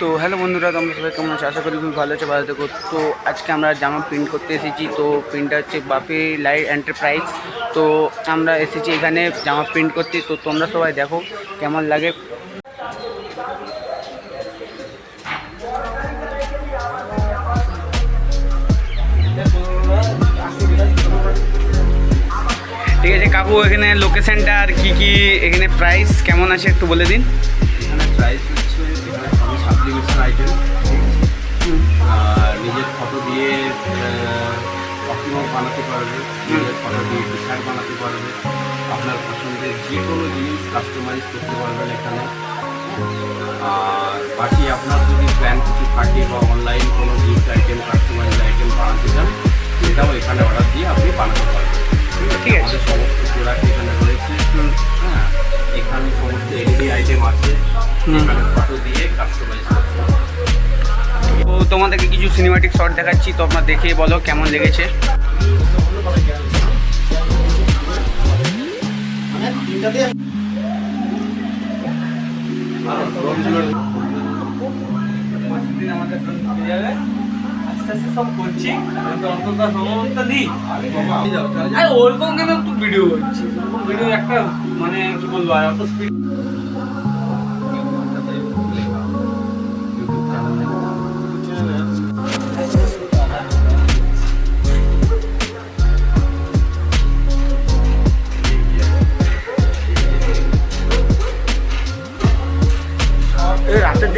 তো হ্যালো বন্ধুরা, তোমরা সবাই কেমন আছো? আশা করি খুব ভালো আছে, ভালো থেকো। তো আজকে আমরা জামা প্রিন্ট করতে এসেছি। তো প্রিন্টটা হচ্ছে বাপি লাইট এন্টারপ্রাইজ তো আমরা এসেছি এখানে জামা প্রিন্ট করতে। তো তোমরা সবাই দেখো কেমন লাগে। ঠিক আছে, কাকু, এখানে লোকেশনটা আর কি কি, এখানে প্রাইস কেমন আছে একটু বলে দিন। প্রাইস সবই আইটেম আর নিজের ফটো দিয়ে অসীমক বানাতে পারবে নিজের ফটো দিয়ে টি শার্ট বানাতে পারবে। আপনার পছন্দের যে কোনো জিনিস কাস্টমাইজ করতে পারবেন এখানে। আর বাকি আপনার যদি প্ল্যান কিছু থাকে বা অনলাইন কোনো গিফট আইটেম কাস্টমাইজ আইটেম বানাতে চান সেটাও এখানে অর্ডার দিয়ে আপনি বানাতে পারবেন। ঠিক আছে। আমাদের সমস্ত প্রোডাক্ট এখানে রয়েছে। তোমাদেরকে কিছু সিনেমাটিক শট দেখাচ্ছি, তো আপনার দেখে বলো কেমন লেগেছে। ওরকম কেন একটু ভিডিও করছি ভিডিও একটা মানে কি বলব, আর অত স্পিড রাতের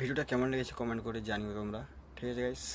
ভিডিওটা কেমন লেগেছে কমেন্ট করে জানিও তোমরা। ঠিক আছে গাইস